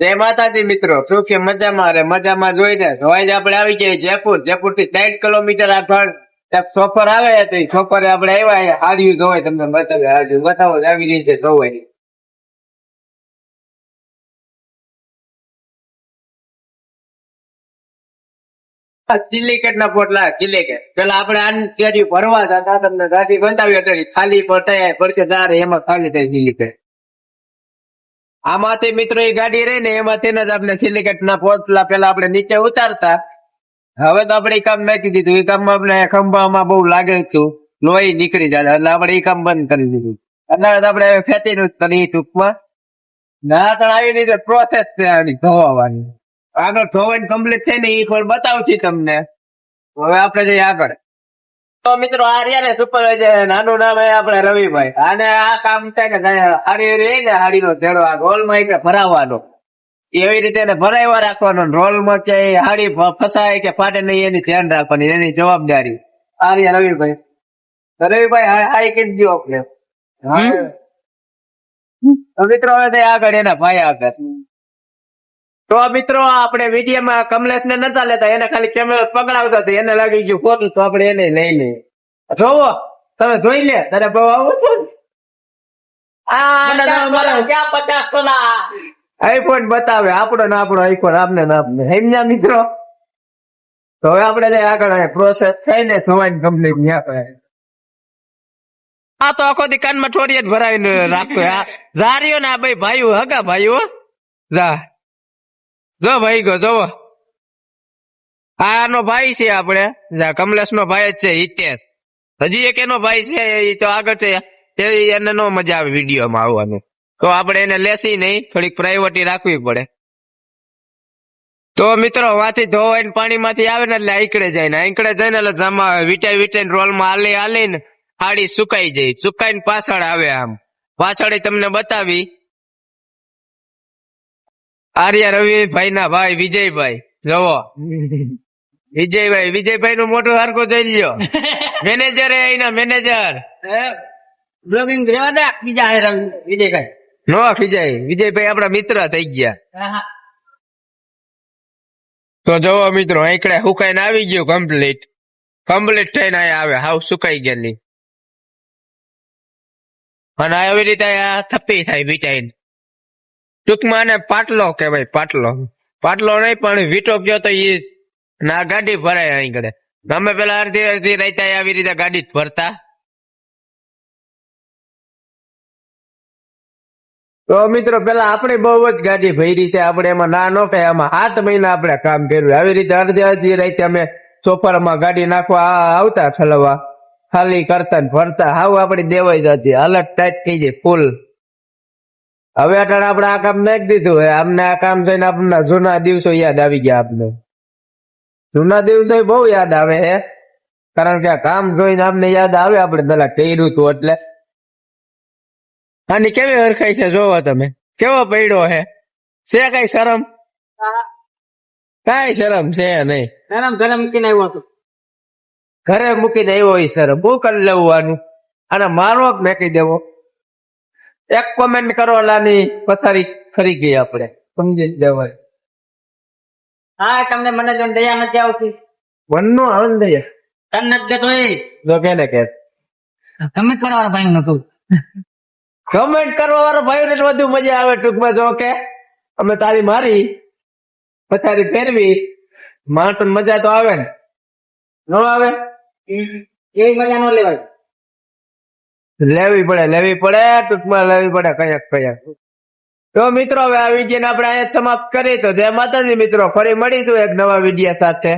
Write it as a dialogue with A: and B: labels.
A: જય માતાજી મિત્રો, શું કે મજામાં રે? મજામાં જોઈને આજે આપણે આવી જઈએ જયપુર. જયપુરથી સાઠ કિલોમીટર આગળ એક સોફર આવે તો સોફરે આપણે આવ્યા હાર્યું જોવાય તમને બતાવે, હાર્યું. બતાવો આવી રીતે જોવાય. સિલિકેટ ના પોટલા ચિલીકેટ પેલા આપણે આની કેરી ભરવા જતા તમને ગાડી બંધાવી હતી, ખાલી પડતા પડશે તારે એમાં ખાલી થાય સિલિકેટ. આમાંથી મિત્રો એ ગાડી રહી ને એમાંથી જ આપણે સિલિકેટ ના પોતલા પેલા આપણે નીચે ઉતારતા. હવે તો આપણે કામ મેકી દીધું. એ કામ આપણે ખંભામાં બહુ લાગે હતું લોહી નીકળી જાય. એટલે આપણે એ કામ બંધ કરી દીધું. તો આપણે ખેતી નું કરી ટૂંકમાં. ના તો આવી રીતે પ્રોસેસ છે આની ધોવાની આગળ ધોવાની કમ્પ્લીટ થઈ ને એ પણ બતાવશી તમને. હવે આપણે જઈએ આગળ. તો મિત્રો આ રહ્યા ને સુપરવાઇઝર નાનું નામ આપણે રવિભાઈ. અને આ કામ થાય ને હાડી રે ને હાડીનો ધેડો આ રોલમાં એટલે ભરાવવાનો. એવી રીતે એને ભરાવા રાખવાનો રોલમાં કે હાડી ફસાય કે ફાટે નહીં એની ધ્યાન રાખવાની એની જવાબદારી. આ રહ્યા રવિભાઈ. રવિભાઈ હા હાઈ કરી દો આપણે મિત્રો હવે આગળ એના ભાઈ આગળ. તો મિત્રો આપણે વિડીયોમાં કમલેશ ને નતા લેતા એને ખાલી કેમેરો પકડાવતા હતા એને લાગી ગયું ખોટું તો આપણે એને લઈ લઈએ. જોવો તમે જોઈ લે તારે બહુ આવું છે આઈફોન બતાવે આપણો ને આપણો આઈફોન આપને ને આપને. સમજ્યા મિત્રો? તો હવે આપણે આગળ પ્રોસેસ થઈને જોવાની કંપની ન્યા કરે આ તો આખો દી કાનમાં જ ભરાવીને રાખતો આ જારીઓ ને આ ભાઈ ભાઈઓ હગા ભાઈઓ. જા. જો ભાઈ ગો, જોવો. આનો ભાઈ છે આપણે. કમલેશ નો ભાઈ જ છે, હિતેશ. હજી એક એનો ભાઈ છે, એ તો આગળ છે. એ એને નો મજા આવે વિડીયોમાં આવવાનું. તો આપણે એને લેસી નહીં, થોડીક પ્રાઇવટી રાખવી પડે. તો મિત્રો, વાથી ધોવાઈને પાણીમાંથી આવે ને એટલે આઈકડે જાય ને. આઈકડે જાય ને એટલે જમા વીટાઈ વીટાઈને રોલમાં હાલી હાલીને હાડી સુકાઈ જાય. સુકાઈને પાછળ આવે આમ. પાછળ તમને બતાવી. આર્યા રવિભાઈ ના ભાઈ વિજયભાઈ. જવો. વિજયભાઈ વિજયભાઈ નું મોટું હારકો જોઈ લ્યો. મેનેજર એ અહીંના મેનેજર.
B: બ્લોગિંગ રેવા દે બીજા હે વિજયભાઈ.
A: નો વિજય વિજયભાઈ આપણા મિત્ર થઈ ગયા. તો જોવો મિત્રો આંકડે સુકાઈને આવી ગયું કમ્પ્લીટ કમ્પ્લીટ થઈને અહીંયા આવે હાવ સુકાઈ ગયેલી. અને આવી રીતે આ થપ્પી થાય વિટાઈને ટૂંકમાં આને પાટલો કહેવાય, પાટલો. પાટલો નહીં, પણ વીટો કયો તો એ ના, ગાડી ભરાય અહીં અમે પેલા અડધી અડધી રાઈતા આવી રીતે ગાડી જ ભરતા. તો મિત્રો, પેલા આપણે બહુ જ ગાડી ભરી છે. આપણે એમાં ના નો થાય, આમાં સાત મહિના આપણે કામ કર્યું. આવી રીતે અડધી અડધી રાતે અમે ચોપરમાં ગાડી નાખવા આવતા ઠલવા. ખાલી કરતા ને ભરતા હાવ આપણી દેવાઈ જતી. હાલત ટાઈટ થઈ જાય ફૂલ હવે અટાણે આપણે આ કામ નાખી દીધું. હે અમને આ કામ જોઈને આપણને જૂના દિવસો યાદ આવી ગયા આપને. જૂના દિવસો બહુ યાદ આવે હે. કારણ કે આ કામ જોઈને આપને યાદ આવે આપણે પેલા કર્યું હતું એટલે. આની કેવી હરખાઈ છે જોવો તમે. કેવો પડ્યો હે? છે કઈ શરમ? કઈ શરમ છે નહીં.
B: શરમ ઘરે મૂકીને આવ્યો હતો.
A: ઘરે મૂકીને આવ્યો એ શરમ. બહુ કરી લેવાનું અને મારો જ મેકી દેવો? એક કોમેન્ટ કરો લાની પથારી ફરી ગઈ આપણે. સમજી જ જવાય.
B: હા તમને મને જો દયા નથી આવતી.
A: મનનો આનંદ દયા.
B: તન નથી જતો એ.
A: જો કેને કે?
B: તમે કરવાના ભાઈ નતું
A: કમેન્ટ કરવા વાળો ભાઈ ને વધુ મજા આવે ટૂંકમાં જો કે. અમે તારી મારી પથારી ફેરવી માણસ મજા તો આવે ને. ન આવે?
B: એ મજા નો લેવાય.
A: લેવી પડે લેવી પડે, ટૂંકમાં લેવી પડે કયાક કયાક તો મિત્રો, હવે આ વીડિયો આપણે અહીંયા સમાપ્ત કરી તો જય માતાજી મિત્રો, ફરી મળીશું એક નવા વીડિયો સાથે.